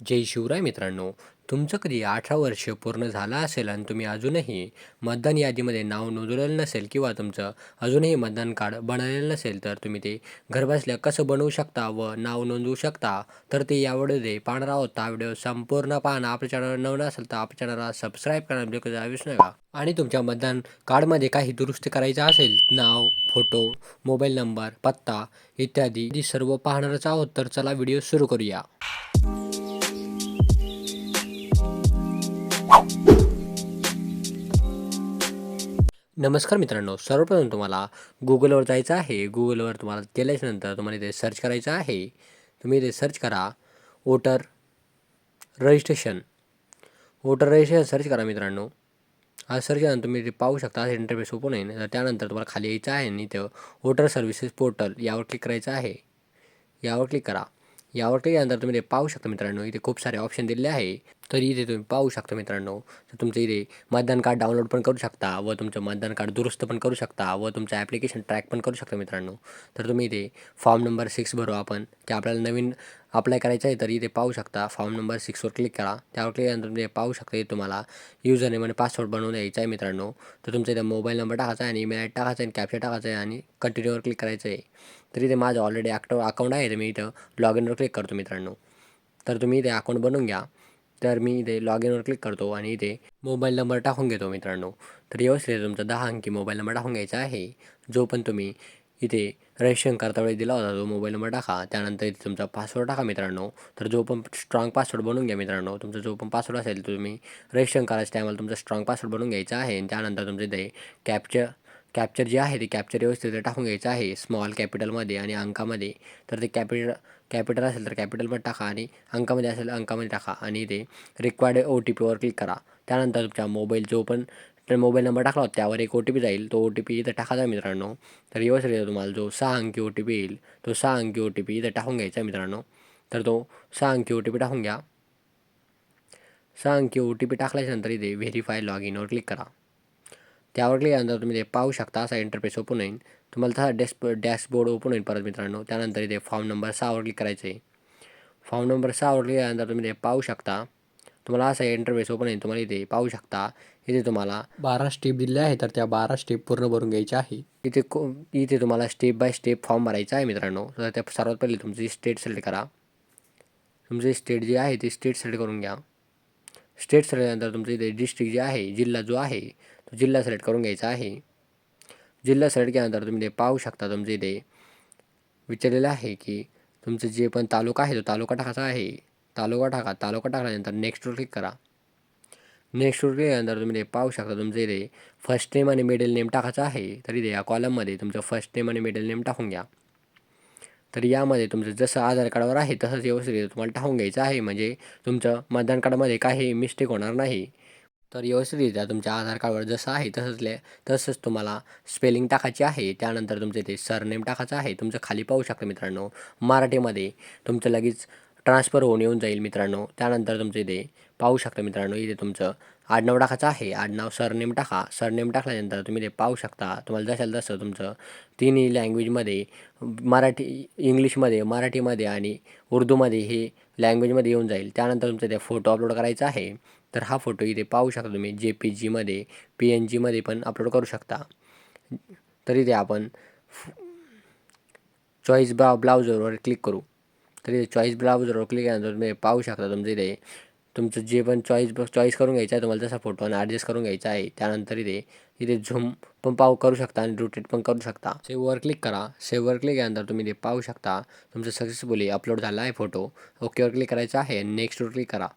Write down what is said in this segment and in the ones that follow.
जय शिवराय मित्रांनो तुमचं कधी अठरा वर्ष पूर्ण झालं असेल आणि तुम्ही अजूनही मतदान यादीमध्ये नाव नोंदवलेलं नसेल किंवा तुमचं अजूनही मतदान कार्ड बनवलेलं नसेल तर तुम्ही ते घरबसल्या कसं बनवू शकता व नाव नोंदवू शकता तर ते या व्हिडिओमध्ये पाहणार आहोत. हा व्हिडिओ संपूर्ण पाहणं. आपल्या चॅनल नवं असेल तर आपल्या चॅनलला सबस्क्राईब करा बिलकुल विसरू नका. आणि तुमच्या मतदान कार्डमध्ये काही दुरुस्ती करायचं असेल नाव फोटो मोबाईल नंबर पत्ता इत्यादी इत्यादी सर्व पाहणारच आहोत तर चला व्हिडिओ सुरू करूया. नमस्कार मित्रांनो सर्वप्रथम तुम्हाला गुगलवर जायचं आहे. गुगलवर तुम्हाला गेल्याच्यानंतर तुम्हाला इथे सर्च करायचं आहे. तुम्ही इथे सर्च करा voter registration voter registration search करा मित्रांनो. हा सर्च केल्यानंतर तुम्ही इथे पाहू शकता असं इंटरफेस ओपन होईल. तर त्यानंतर तुम्हाला खाली यायचं आहे आणि इथं वोटर सर्व्हिसेस पोर्टल यावर क्लिक करायचं आहे. यावर क्लिक करा. यावर काही केल्यानंतर तुम्ही ते पाहू शकता मित्रांनो इथे खूप सारे ऑप्शन दिलेले आहे. तरी इथे तुम्ही पाहू शकता मित्रांनो तर तुमचं इथे मतदान कार्ड डाउनलोड पण करू शकता व तुमचं मतदान कार्ड दुरुस्त पण करू शकता व तुमचं ॲप्लिकेशन ट्रॅक पण करू शकता मित्रांनो. तर तुम्ही इथे फॉर्म नंबर सिक्स भरू आपण की आपल्याला नवीन अप्लाय करायचं आहे तर इथे पाहू शकता. फॉर्म नंबर सिक्सवर क्लिक करा. त्यावर क्लिक केल्यानंतर ते पाहू शकता इथे तुम्हाला युजर नेम आणि पासवर्ड बनवून यायचा आहे मित्रांनो. तर तुमचा इथे मोबाईल नंबर टाकायचा आहे आणि ईमेल आय टाकायचा आहे आणि कॅप्चर टाकायचं आहे आणि कंटिन्यूवर क्लिक करायचं आहे. तर इथे माझं ऑलरेडी ॲक्ट अकाउंट आहे तर मी इथं लॉग इनवर क्लिक करतो मित्रांनो. तर तुम्ही इथे अकाउंट बनवून घ्या. तर मी इथे लॉग इनवर क्लिक करतो आणि इथे मोबाईल नंबर टाकून घेतो मित्रांनो. तर व्यवस्थित तुमचा दहा अंकी मोबाईल नंबर टाकून घ्यायचा आहे. जो पण तुम्ही इथे रजिस्ट्रेशन करता वेळी दिला होता तो मोबाईल नंबर टाका. त्यानंतर इथे तुमचा पासवर्ड टाका मित्रांनो. तर जो पण स्ट्रॉंग पासवर्ड बनवून घ्या मित्रांनो. तुमचा जो पण पासवर्ड असेल तो तुम्ही रजिस्ट्रेशन करायच्या टायमाला तुमचा स्ट्रॉंग पासवर्ड बनवून घ्यायचा आहे. आणि त्यानंतर तुमचं ते कॅप्चर कॅप्चर जे आहे ते कॅप्चर व्यवस्थित टाकून घ्यायचं आहे. स्मॉल कॅपिटलमध्ये आणि अंकामध्ये. तर ते कॅपिटल कॅपिटल असेल तर कॅपिटलमध्ये टाका आणि अंकामध्ये असेल अंकामध्ये टाका. आणि ते रिक्वायर्ड ओ टी पीवर क्लिक करा. त्यानंतर तुमच्या मोबाईल जो पण तर मोबाईल नंबर टाकला होता त्यावर एक ओ टी पी जाईल. तो ओ टी पी इथं टाकायचा मित्रांनो. तर व्यवस्थित तुम्हाला. जो सहा अंकी ओ टी पी येईल तो सहा अंकी ओ टी पी इथं टाकून घ्यायचा मित्रांनो. तर तो सहा अंकी ओ टी पी टाकून घ्या. सहा अंकी ओ टी पी टाकल्याच्यानंतर इथे व्हेरीफाय लॉग इनवर क्लिक करा. त्यावर क्लिक केल्यानंतर तुम्ही ते पाहू शकता असा इंटरफेस ओपन होईल. तुम्हाला तसा डेस्क डॅशबोर्ड ओपन होईल परत मित्रांनो. त्यानंतर इथे फॉर्म नंबर सहावर क्लिक करायचं आहे. फॉर्म नंबर सहावर क्लिक केल्यानंतर तुम्ही ते पाहू शकता. तुम्हाला असा इंटरफेस ओपन होईल. तुम्हाला इथे पाहू शकता. इथे तुम्हाला बारा स्टेप दिले आहे तर त्या बारा स्टेप पूर्ण भरून घ्यायच्या आहे. इथे को इथे तुम्हाला स्टेप बाय स्टेप फॉर्म भरायचा आहे मित्रांनो. तर त्या सर्वात पहिले तुमची स्टेट सिलेक्ट करा. तुमचे स्टेट जे आहे ते स्टेट सिलेक्ट करून घ्या. स्टेट सिलेक्ट केल्यानंतर तुमचं इथे डिस्ट्रिक्ट जे आहे जिल्हा जो आहे तो जिल्हा सिलेक्ट करून घ्यायचा आहे. जिल्हा सिलेक्ट केल्यानंतर तुम्ही ते पाहू शकता तुमचं इथे विचारलेलं आहे की तुमचं जे पण तालुका आहे तो तालुका टाकायचा आहे. तालुका टाका तालुका टाकल्यानंतर नेक्स्टवर क्लिक करा. नेक्स्ट क्लिक तुम्ही ते पाहू शकता तुमचं इथे फर्स्ट नेम आणि मिडल नेम टाकायचं आहे. तर इथे या कॉलममध्ये तुमचं फर्स्ट नेम आणि मिडल नेम टाकून घ्या. तर यामध्ये तुमचं जसं आधार कार्डावर आहे तसंच व्यवस्थित तुम्हाला टाकून घ्यायचं आहे. म्हणजे तुमचं मतदान कार्डामध्ये काही मिस्टेक होणार नाही. तर व्यवस्थितरित्या तुमच्या आधार कार्डवर जसं आहे तसंच ले तसंच तुम्हाला स्पेलिंग टाकायची आहे. त्यानंतर तुमचं ते सरनेम टाकायचं आहे. तुमचं खाली पाहू शकता मित्रांनो मराठीमध्ये तुमचं लगेच ट्रान्सफर होऊन येऊन जाईल मित्रांनो. त्यानंतर तुमचं इथे पाहू शकता मित्रांनो इथे तुमचं आडनाव टाकायचं आहे. आडनाव सरनेम टाका. सरनेम टाकल्यानंतर तुम्ही ते पाहू शकता तुम्हाला जशाल तसं तुमचं तिन्ही लँग्वेजमध्ये मराठी इंग्लिशमध्ये मराठीमध्ये आणि उर्दूमध्ये हे लँग्वेजमध्ये येऊन जाईल. त्यानंतर तुमचं ते फोटो अपलोड करायचा आहे. तर हा फोटो इथे पाहू शकता तुम्ही. जे पी जीमध्ये पी एन जीमध्ये पण अपलोड करू शकता. तर इथे आपण चॉईस ब्रा ब्लाउजरवर क्लिक करू. तर इथे चॉईस ब्राउझरवर क्लिक केल्यानंतर तुम्ही पाहू शकता तुमचं इथे. तुमचं जे पण चॉईस चॉईस करून घ्यायचं आहे तुम्हाला तसा फोटो आणि ॲडजस्ट करून घ्यायचा आहे. त्यानंतर इथे इथे झूम पण पाहू करू शकता आणि रोटेट पण करू शकता. सेववर क्लिक करा. सेववर क्लिक केल्यानंतर तुम्ही ते पाहू शकता तुमचं सक्सेसफुली अपलोड झाला आहे फोटो ओकेवर क्लिक करायचा आहे. नेक्स्टवर क्लिक करा.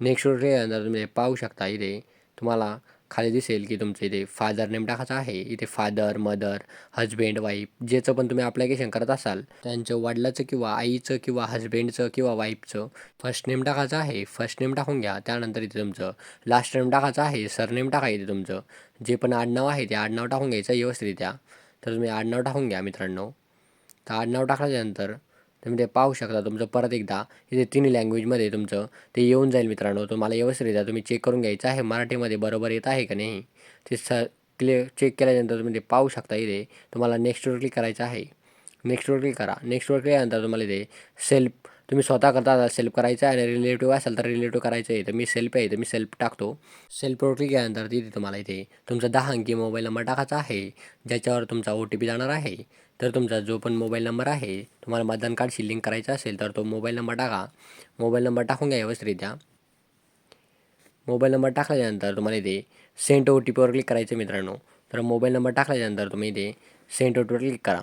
नेक्स्टवर क्लिक केल्यानंतर तुम्ही पाहू शकता इथे तुम्हाला खाली दिसेल की तुमचं इथे फादर नेम टाकायचं आहे. इथे फादर मदर हजबेंड वाईफ ज्याचं पण तुम्ही अप्लिकेशन करत असाल त्यांचं वडिलाचं किंवा आईचं किंवा हजबेंडचं किंवा वाईफचं फर्स्ट नेम टाकायचं आहे. फर्स्ट नेम टाकून घ्या. त्यानंतर इथे तुमचं लास्ट नेम टाकायचं आहे. सरनेम टाका इथे तुमचं. जे पण आडनाव आहे ते आडनाव टाकून घ्यायचं व्यवस्थितरित्या. तर तुम्ही आडनाव टाकून घ्या मित्रांनो. तर आडनाव टाकल्यानंतर तुम्ही ते पाहू शकता तुमचं परत एकदा इथे तिन्ही लँग्वेजमध्ये तुमचं ते येऊन जाईल मित्रांनो. तुम्हाला व्यवस्थितरित्या तुम्ही चेक करून घ्यायचं आहे. मराठीमध्ये बरोबर येत आहे का नाही? ते स क्लिअर चेक केल्यानंतर तुम्ही ते पाहू शकता इथे. तुम्हाला नेक्स्टवर क्लिक करायचं आहे. नेक्स्टवर क्लिक करा. नेक्स्टवर क्लिक केल्यानंतर तुम्हाला इथे सेल्फ तुम्ही स्वतः करता सेल्फ करायचं आहे आणि रिलेटिव्ह असेल तर रिलेटिव्ह करायचं आहे. तर मी सेल्फ आहे तर मी सेल्फ टाकतो. सेल्फवर क्लिक केल्यानंतर तिथे तुम्हाला इथे. तुमचा दहा अंकी मोबाईल नंबर टाकायचा आहे. ज्याच्यावर तुमचा ओ टी पी जाणार आहे. तर तुमचा जो पण मोबाईल नंबर आहे तुम्हाला मतदान कार्डशी लिंक करायचा असेल तर तो मोबाईल नंबर टाका. मोबाईल नंबर टाकून घ्या व्यवस्थितरित्या. मोबाईल नंबर टाकल्यानंतर तुम्हाला इथे सेंट ओ टी पीवर क्लिक करायचं आहे मित्रांनो. तर मोबाईल नंबर टाकल्यानंतर तुम्ही इथे सेंट ओ टी क्लिक करा.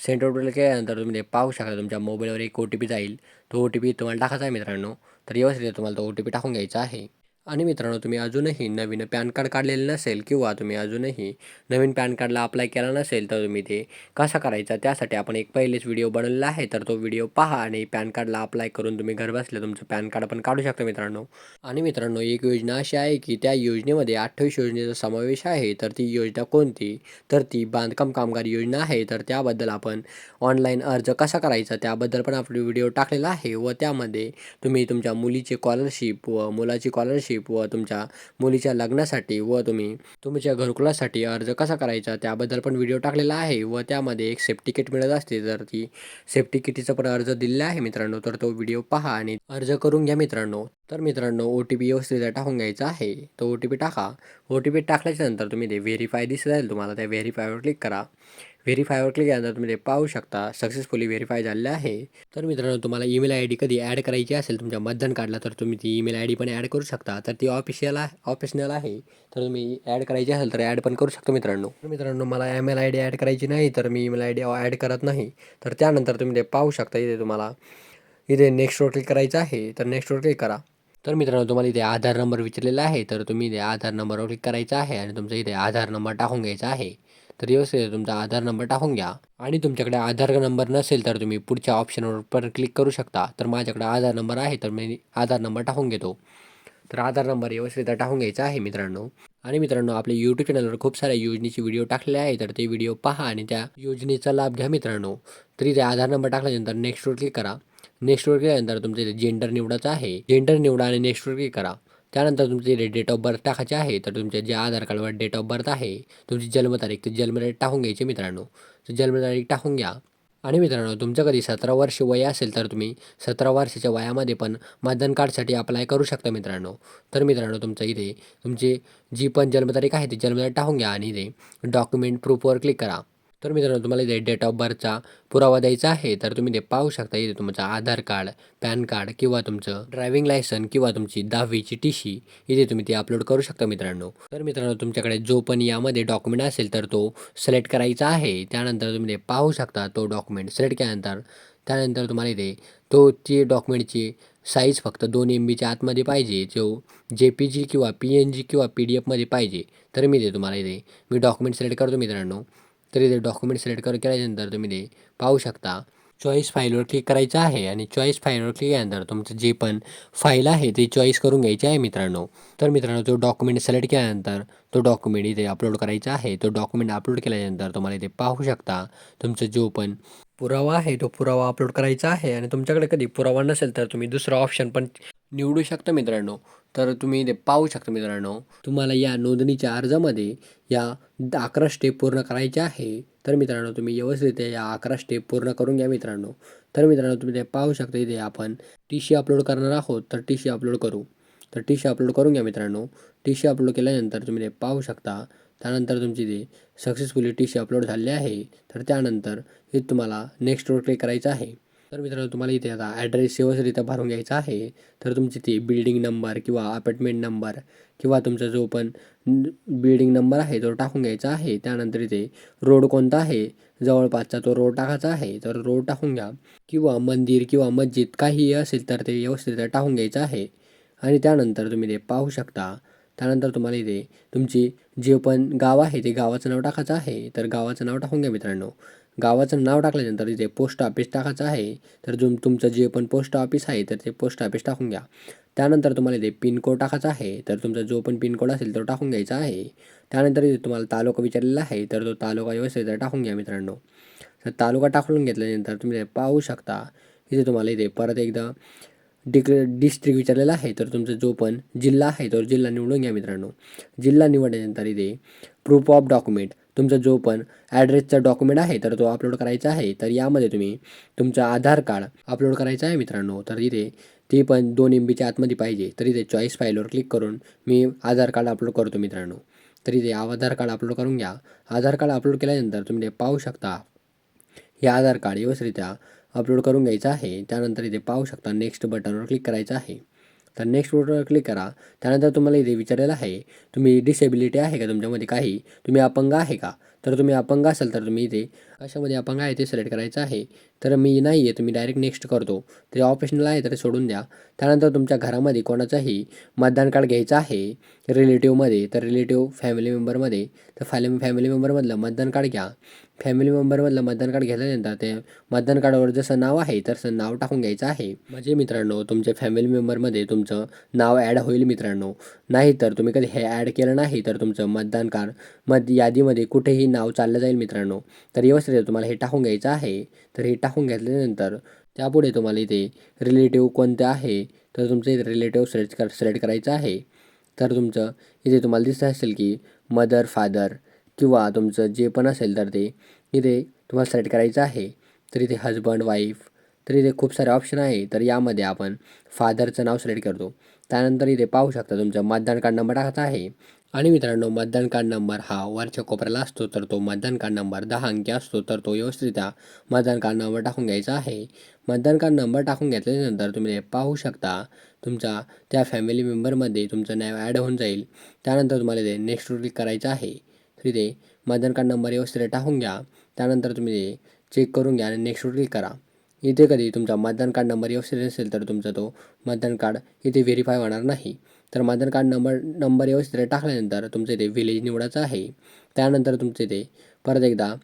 सेंटर केल्यानंतर तुम्ही ते पाहू शकता तुमच्या मोबाईलवर एक ओ टी पी जाईल. तो ओ टी पी तुम्हाला टाकायचा आहे मित्रांनो. तर व्यवस्थित तुम्हाला तो ओ टी पी टाकून घ्यायचा आहे. आणि मित्रांनो तुम्ही अजूनही नवीन पॅन कार्ड काढलेलं नसेल किंवा तुम्ही अजूनही नवीन पॅन कार्डला अप्लाय केला नसेल तर तुम्ही ते कसा करायचा त्यासाठी आपण एक पहिलेच व्हिडिओ बनवलेला आहे. तर तो व्हिडिओ पहा आणि पॅन कार्डला अप्लाय करून तुम्ही घरबसल्या तुमचं पॅन कार्ड पण काढू शकता मित्रांनो. आणि मित्रांनो एक योजना अशी आहे की त्या योजनेमध्ये अठ्ठावीस योजनेचा समावेश आहे. तर ती योजना कोणती? तर ती बांधकाम कामगार योजना आहे. तर त्याबद्दल आपण ऑनलाईन अर्ज कसा करायचा त्याबद्दल पण आपली व्हिडिओ टाकलेला आहे व त्यामध्ये तुम्ही तुमच्या मुलीची स्कॉलरशिप व मुलाची स्कॉलरशिप व तुमच्या मुलीच्या लग्नासाठी व तुम्ही तुमच्या घरकुलासाठी अर्ज कसा करायचा त्याबद्दल पण व्हिडिओ टाकलेला आहे व त्यामध्ये एक सेफ्टी किट मिळत असते. तर ती सेफ्टी किटीचा पण अर्ज दिलेला आहे मित्रांनो तर तो व्हिडिओ पहा आणि अर्ज करून घ्या मित्रांनो. तर मित्रांनो ओ टी पी व्यवस्थित टाकून घ्यायचा आहे. तो ओ टी पी टाका. ओ टी पी टाकल्याच्या नंतर तुम्ही ते व्हेरीफाय दिसत जाईल तुम्हाला त्या व्हेरीफायवर क्लिक करा. व्हेरीफायवर क्लिक केल्यानंतर तुम्ही ते पाहू शकता. सक्सेसफुली व्हेरीफाय झालेलं आहे. तर मित्रांनो तुम्हाला ईमेल आय डी कधी ॲड करायची असेल तुमच्या मतदान कार्डला तर तुम्ही ती ईमेल आय डी पण ॲड करू शकता. तर ती ऑफिशियल आहे ऑफिशियल आहे. तर तुम्ही ॲड करायची असेल तर ॲड पण करू शकता मित्रांनो. तर मित्रांनो मला ईमेल आय डी ॲड करायची नाही तर मी ईमेल आय डी ॲड करत नाही. तर त्यानंतर तुम्ही ते पाहू शकता. इथे तुम्हाला इथे नेक्स्टवर क्लिक करायचं आहे. तर नेक्स्टवर क्लिक करा. तर मित्रांनो तुम्हाला इथे आधार नंबर विचारलेला आहे. तर तुम्ही इथे आधार नंबरवर क्लिक करायचा आहे आणि तुमचा इथे आधार नंबर टाकून घ्यायचा आहे. तर व्यवस्थित तुमचा आधार नंबर टाकून घ्या. आणि तुमच्याकडे आधार नंबर नसेल तर तुम्ही पुढच्या ऑप्शनवर पर क्लिक करू शकता. तर माझ्याकडे आधार नंबर आहे तर मी आधार नंबर टाकून घेतो. तर आधार नंबर व्यवस्थित टाकून घ्यायचा आहे मित्रांनो. आणि मित्रांनो आपल्या यूट्यूब चॅनलवर खूप साऱ्या योजनेचे व्हिडिओ टाकले आहे तर ते व्हिडिओ पहा आणि त्या योजनेचा लाभ घ्या मित्रांनो. तरी ते आधार नंबर टाकल्यानंतर नेक्स्टवर क्लिक करा. नेक्स्टवर केल्यानंतर तुमचे इथे जेंडर निवडायचं आहे. जेंडर निवडा आणि नेक्स्टवर क्लिक करा. त्यानंतर तुमचे इथे डेट ऑफ बर्थ टाकायचे आहे तर तुमच्या जे आधार कार्डवर डेट ऑफ बर्थ आहे तुमची जन्मतारीख ते जन्मतारीख टाकून घ्यायची मित्रांनो. तर जन्मतारीख टाकून घ्या. आणि मित्रांनो तुमचं कधी सतरा वर्ष वय असेल तर तुम्ही सतरा वर्षाच्या वयामध्ये पण मतदान कार्डसाठी अप्लाय करू शकता मित्रांनो. तर मित्रांनो तुमचं इथे तुमची जी पण जन्मतारीख आहे ती जन्मतारीख टाकून घ्या आणि इथे डॉक्युमेंट प्रूफवर क्लिक करा. तर मित्रांनो तुम्हाला इथे डेट ऑफ बर्थचा पुरावा द्यायचा आहे तर तुम्ही ते पाहू शकता. इथे तुमचं आधार कार्ड पॅन कार्ड किंवा तुमचं ड्रायव्हिंग लायसन किंवा तुमची दहावीची टी सी इथे तुम्ही ते अपलोड करू शकता मित्रांनो. तर मित्रांनो तुमच्याकडे जो पण यामध्ये डॉक्युमेंट असेल तर तो सिलेक्ट करायचा आहे. त्यानंतर तुम्ही ते पाहू शकता तो डॉक्युमेंट सिलेक्ट केल्यानंतर त्यानंतर तुम्हाला इथे तो ती डॉक्युमेंटची साईज फक्त दोन एम बीच्या आतमध्ये पाहिजे. जो जे पी जी किंवा पी एन जी किंवा पी डी एफमध्ये पाहिजे. तर मी ते तुम्हाला इथे मी डॉक्युमेंट सिलेक्ट करतो मित्रांनो. तरी ते डॉक्युमेंट सिलेक्ट कर केल्यानंतर तुम्ही ते पाहू शकता. चॉईस फाईलवर क्लिक करायचं आहे आणि चॉईस फाईलवर क्लिक केल्यानंतर तुमचं जे पण फाईल आहे ते चॉईस करून घ्यायची आहे मित्रांनो. तर मित्रांनो तो डॉक्युमेंट सिलेक्ट केल्यानंतर तो डॉक्युमेंट इथे अपलोड करायचा आहे. तो डॉक्युमेंट अपलोड केल्यानंतर तुम्हाला इथे पाहू शकता तुमचं जो पण पुरावा आहे तो पुरावा अपलोड करायचा आहे आणि तुमच्याकडे कधी पुरावा नसेल तर तुम्ही दुसरा ऑप्शन पण निवडू शकता मित्रांनो. तर तुम्ही ते पाहू शकता मित्रांनो. तुम्हाला या नोंदणीच्या अर्जामध्ये या द- अकरा स्टेप पूर्ण करायचे आहे. तर मित्रांनो तुम्ही व्यवस्थितरित्या या अकरा स्टेप पूर्ण करून घ्या मित्रांनो. तर मित्रांनो तुम्ही ते पाहू शकता इथे आपण टी सी अपलोड करणार आहोत. तर टी सी अपलोड करू. तर टी सी अपलोड करून घ्या मित्रांनो. टी सी अपलोड केल्यानंतर तुम्ही ते पाहू शकता त्यानंतर तुमची ते सक्सेसफुली टी सी अपलोड झाले आहे. तर त्यानंतर हे तुम्हाला नेक्स्टवर क्लिक करायचं आहे. तर मित्रांनो तुम्हाला इथे आता ॲड्रेस व्यवस्थित भरून घ्यायचा आहे. तर तुमची ती बिल्डिंग नंबर किंवा अपार्टमेंट नंबर किंवा तुमचा जो पण बिल्डिंग नंबर आहे तो टाकून घ्यायचा आहे. त्यानंतर इथे रोड कोणता आहे? जवळपासचा तो रोड टाकायचा आहे. तर रोड टाकून घ्या. किंवा मंदिर किंवा मस्जिद काहीही असेल तर ते व्यवस्थित टाकून घ्यायचं आहे. आणि त्यानंतर तुम्ही ते पाहू शकता. त्यानंतर तुम्हाला इथे तुमची जे पण गाव आहे ते गावाचं नाव टाकायचं आहे. तर गावाचं नाव टाकून घ्या मित्रांनो. गावाचं नाव टाकल्यानंतर इथे पोस्ट ऑफिस टाकायचं आहे तर जो तुमचं जे पण पोस्ट ऑफिस आहे तर ते पोस्ट ऑफिस टाकून घ्या. त्यानंतर तुम्हाला इथे पिनकोड टाकायचा आहे तर तुमचा जो पण पिनकोड असेल तो टाकून घ्यायचा आहे. त्यानंतर इथे तुम्हाला तालुका विचारलेला आहे तर तो तालुका व्यवस्थित टाकून घ्या मित्रांनो. तर तालुका टाकून घेतल्यानंतर तुम्ही ते पाहू शकता इथे तुम्हाला इथे परत एकदा डिक डिस्ट्रिक्ट विचारलेला आहे तर तुमचा जो पण जिल्हा आहे तो जिल्हा निवडून घ्या मित्रांनो. जिल्हा निवडल्यानंतर इथे प्रूफ ऑफ डॉक्युमेंट तुमचा जो पण ॲड्रेसचा डॉक्युमेंट आहे तर तो अपलोड करायचा आहे तर यामध्ये तुम्ही तुमचा आधार कार्ड अपलोड करायचं आहे मित्रांनो. तर इथे ते पण दोन एम बीच्या आतमध्ये पाहिजे. तर इथे चॉईस फाईलवर क्लिक करून मी आधार कार्ड अपलोड करतो मित्रांनो. तर इथे आधार कार्ड अपलोड करून घ्या. आधार कार्ड अपलोड केल्यानंतर तुम्ही ते पाहू शकता. हे आधार कार्ड व्यवस्थितरित्या अपलोड करून घ्यायचं आहे. त्यानंतर इथे पाहू शकता नेक्स्ट बटनवर क्लिक करायचं आहे. तर नेक्स्ट बटनवर क्लिक करा. त्यानंतर तुम्हाला इथे विचारलेलं आहे तुम्ही डिसेबिलिटी आहे का तुमच्यामध्ये काही? तुम्ही अपंग आहे का? तर तुम्ही अपंग असाल तर तुम्ही इथे अशामध्ये अपंग आहे ते सिलेक्ट करायचं आहे. तर मी नाही आहे तुम्ही डायरेक्ट नेक्स्ट करतो. ते ऑप्शनल आहे तर सोडून द्या. त्यानंतर तुमच्या घरामध्ये कोणाचाही मतदान कार्ड घ्यायचं आहे रिलेटिव्हमध्ये तर रिलेटिव्ह फॅमिली मेंबरमध्ये तर फॅमिली फॅमिली मेंबरमधलं मतदान कार्ड घ्या. फॅमिली मेंबरमधलं मतदान कार्ड घेतल्यानंतर ते मतदान कार्डावर जसं नाव आहे तसं नाव टाकून घ्यायचं आहे. म्हणजे मित्रांनो तुमच्या फॅमिली मेंबरमध्ये तुमचं नाव ॲड होईल मित्रांनो. नाही तर तुम्ही कधी हे ॲड केलं नाही तर तुमचं मतदान कार्ड मत यादीमध्ये कुठेही नाव चाललं जाईल मित्रांनो. तर व्यवस्थित तुम्हाला हे टाकून घ्यायचं आहे. तर हे टाकून घेतल्यानंतर त्यापुढे तुम्हाला इथे रिलेटिव्ह कोणतं आहे तर तुमचं इथे रिलेटिव्ह सिलेक्ट कर सिलेक्ट करायचं आहे. तर तुमचं इथे तुम्हाला दिसत असेल की मदर फादर किंवा तुमचं जे पण असेल तर ते इथे तुम्हाला सिलेक्ट करायचं आहे. तर इथे हजबंड वाईफ तर इथे खूप सारे ऑप्शन आहे. तर यामध्ये आपण फादरचं नाव सिलेक्ट करतो. त्यानंतर इथे पाहू शकता तुमचा मतदान कार्ड नंबर टाकायचा आहे. आणि मित्रांनो मतदान कार्ड नंबर हा वरच्या कोपऱ्याला असतो तर तो मतदान कार्ड नंबर दहा अंकी असतो तर तो व्यवस्थितरित्या मतदान कार्ड नंबर टाकून घ्यायचा आहे. मतदान कार्ड नंबर टाकून घेतल्यानंतर तुम्ही पाहू शकता तुमचा त्या फॅमिली मेंबरमध्ये तुमचं नाव ॲड होऊन जाईल. त्यानंतर तुम्हाला ते नेक्स्ट क्लिक करायचं आहे. तिथे मतदान कार्ड नंबर व्यवस्थित टाकून घ्या. त्यानंतर तुम्ही ते चेक करून घ्या आणि नेक्स्ट क्लिक करा. इथे कधी तुमचा मतदान कार्ड नंबर व्यवस्थित असेल तर तुमचा तो मतदान कार्ड इथे व्हेरीफाय होणार नाही. तर मतदान कार्ड नंबर नंबर व्यवस्थित टाकल्यानंतर तुमचं इथे विलेज निवडायचं आहे. त्यानंतर तुमचं इथे परत एकदा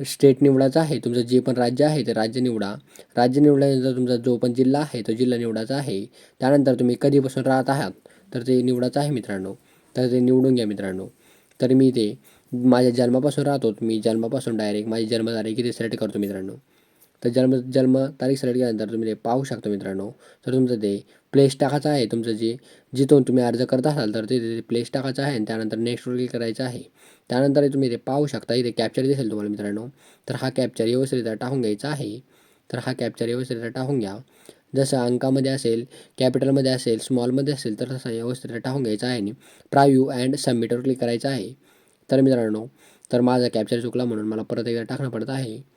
स्टेट निवडायचं आहे. तुमचं जे पण राज्य आहे ते राज्य निवडा. राज्य निवडल्यानंतर तुमचा जो पण जिल्हा आहे तो जिल्हा निवडायचा आहे. त्यानंतर तुम्ही कधीपासून राहत आहात? तर ते निवडायचं आहे मित्रांनो. तर ते निवडून घ्या मित्रांनो. तर मी ते माझ्या जन्मापासून राहतो. मी जन्मापासून डायरेक्ट माझी जन्मतारीख इथे सिलेक्ट करतो मित्रांनो. तर जन्म जन्मतारीख सिलेक्ट केल्यानंतर तुम्ही ते पाहू शकता मित्रांनो. तर तुमचं ते प्लेस टाकायचं आहे. तुमचं जे जिथून तुम्ही अर्ज करत असाल तर ते ते प्लेस टाकायचं आहे. आणि त्यानंतर नेक्स्ट क्लिक करायचं आहे. त्यानंतर तुम्ही ते पाहू शकता. इथे कॅप्चर दिसेल तुम्हाला मित्रांनो. तर हा कॅप्चर व्यवस्थितरित्या टाकून घ्यायचा आहे. तर हा कॅप्चर व्यवस्थितरित्या टाकून घ्या. जसं अंकामध्ये असेल कॅपिटलमध्ये असेल स्मॉलमध्ये असेल तर तसं व्यवस्थित टाकून घ्यायचा आहे. आणि प्रायव्ह्यू अँड सबमिटवर क्लिक करायचं आहे. तर मित्रांनो तर माझा कॅप्चर चुकला म्हणून मला परत एकदा टाकणं पडत आहे.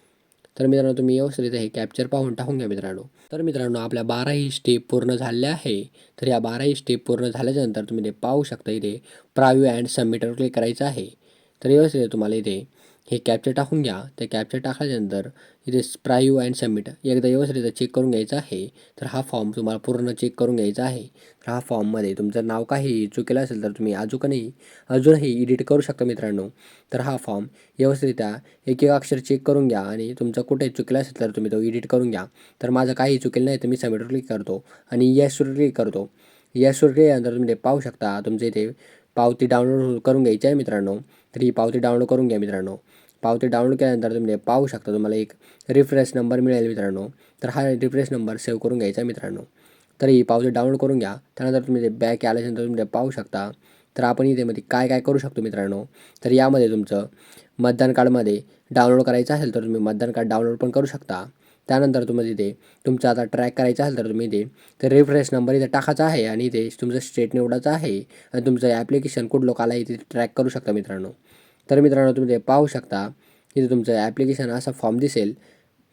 तर मित्रांनो तुम्ही व्यवस्थित हे कॅप्चर पाहून टाकून घ्या मित्रांनो. तर मित्रांनो आपल्या बाराही स्टेप पूर्ण झालेल्या आहे. तर या बाराही स्टेप पूर्ण झाल्याच्यानंतर तुम्ही ते पाहू शकता इथे प्राव्यू अँड सबमिटवर क्लिक करायचं आहे. तर व्यवस्थित तुम्हाला इथे हे कॅप्चर टाकून घ्या. ते कॅप्चर टाकल्यानंतर इथे प्रायव्ह्यू अँड सबमिट एकदा व्यवस्थित चेक करून घ्यायचं आहे. तर हा फॉर्म तुम्हाला पूर्ण चेक करून घ्यायचा आहे. तर हा फॉर्ममध्ये तुमचं नाव काही चुकेलं असेल तर तुम्ही अजूनही अजूनही एडिट करू शकता मित्रांनो. तर हा फॉर्म व्यवस्थितरित्या एक एक अक्षर चेक करून घ्या आणि तुमचं कुठे चुकलं असेल तर तुम्ही तो एडिट करून घ्या. तर माझं काही चुकेलं नाही तर मी सबमिटवर क्लिक करतो आणि येसवर क्लिक करतो. येसवर क्लिक केल्यानंतर तुम्ही ते पाहू शकता. तुमचे इथे पावती डाउनलोड करून घ्यायची आहे मित्रांनो. तर ही पावती डाउनलोड करून घ्या मित्रांनो. पावती डाउनलोड केल्यानंतर तुम्ही पाहू शकता तुम्हाला एक रिफ्रेश नंबर मिळेल मित्रांनो. तर हा रिफ्रेश नंबर सेव्ह करून घ्यायचा मित्रांनो. तर ही पावती डाउनलोड करून घ्या. त्यानंतर तुम्ही ते बॅक आल्याच्यानंतर तुम्ही पाहू शकता. तर आपण इथेमध्ये काय काय करू शकतो मित्रांनो? तर यामध्ये तुमचं मतदान कार्डमध्ये डाउनलोड करायचं असेल तर तुम्ही मतदान कार्ड डाउनलोड पण करू शकता. त्यानंतर तुम्हाला तिथे तुमचं आता ट्रॅक करायचं असेल तर तुम्ही इथे तर रिफ्रेश नंबर इथे टाकायचा आहे आणि इथे तुमचं स्टेट निवडायचं आहे. आणि तुमचं ॲप्लिकेशन कुठं लोकाला इथे ट्रॅक करू शकता मित्रांनो. तर मित्रांनो तुम्ही ते पाहू शकता. इथे तुमचं ॲप्लिकेशन असा फॉर्म दिसेल.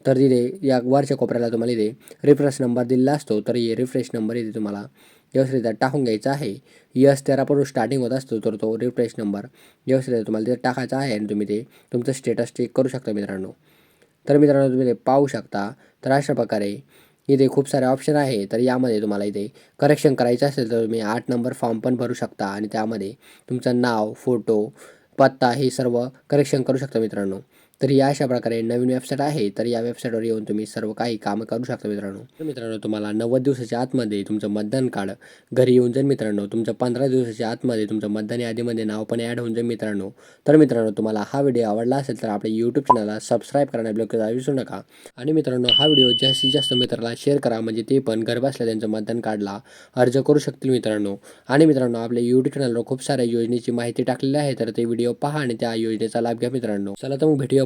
तर तिथे या वरच्या कोपऱ्याला तुम्हाला इथे रिफ्रेश नंबर दिलेला असतो. तर हे रिफ्रेश नंबर इथे तुम्हाला व्यवस्थित टाकून घ्यायचा आहे. यस तेरापासून स्टार्टिंग होत असतो तर तो रिफ्रेश नंबर व्यवस्थित तुम्हाला तिथे टाकायचा आहे आणि तुम्ही ते तुमचं स्टेटस चेक करू शकता मित्रांनो. तर मित्रांनो तुम्ही ते पाहू शकता. तर अशा प्रकारे इथे खूप सारे ऑप्शन आहे. तर यामध्ये तुम्हाला इथे करेक्शन करायचं असेल तर तुम्ही आठ नंबर फॉर्म पण भरू शकता आणि त्यामध्ये तुमचं नाव फोटो पत्ता हे सर्व करेक्शन करू शकता मित्रांनो. तर या अशा प्रकारे नवीन वेबसाईट आहे तर या वेबसाईटवर येऊन तुम्ही सर्व काही कामं करू शकता मित्रांनो. तर मित्रांनो तुम्हाला नव्वद दिवसाच्या आतमध्ये तुमचं मतदान कार्ड घरी येऊन जाईल मित्रांनो. तुमचं पंधरा दिवसाच्या आतमध्ये तुमचं मतदान यादीमध्ये नाव पण ॲड होऊन जाईल मित्रांनो. तर मित्रांनो तुम्हाला हा व्हिडिओ आवडला असेल तर आपल्या यूट्यूब चॅनलला सबस्क्राईब करायला बिलकुल विसरू नका. आणि मित्रांनो हा व्हिडिओ जास्तीत जास्त मित्राला शेअर करा म्हणजे ते पण घर बसल्या त्यांचं मतदान कार्डला अर्ज करू शकतील मित्रांनो. आणि मित्रांनो आपल्या यूट्यूब चॅनलवर खूप साऱ्या योजनेची माहिती टाकलेली आहे तर ते व्हिडिओ पहा आणि त्या योजनेचा लाभ घ्या मित्रांनो. चला तर मग भेटूया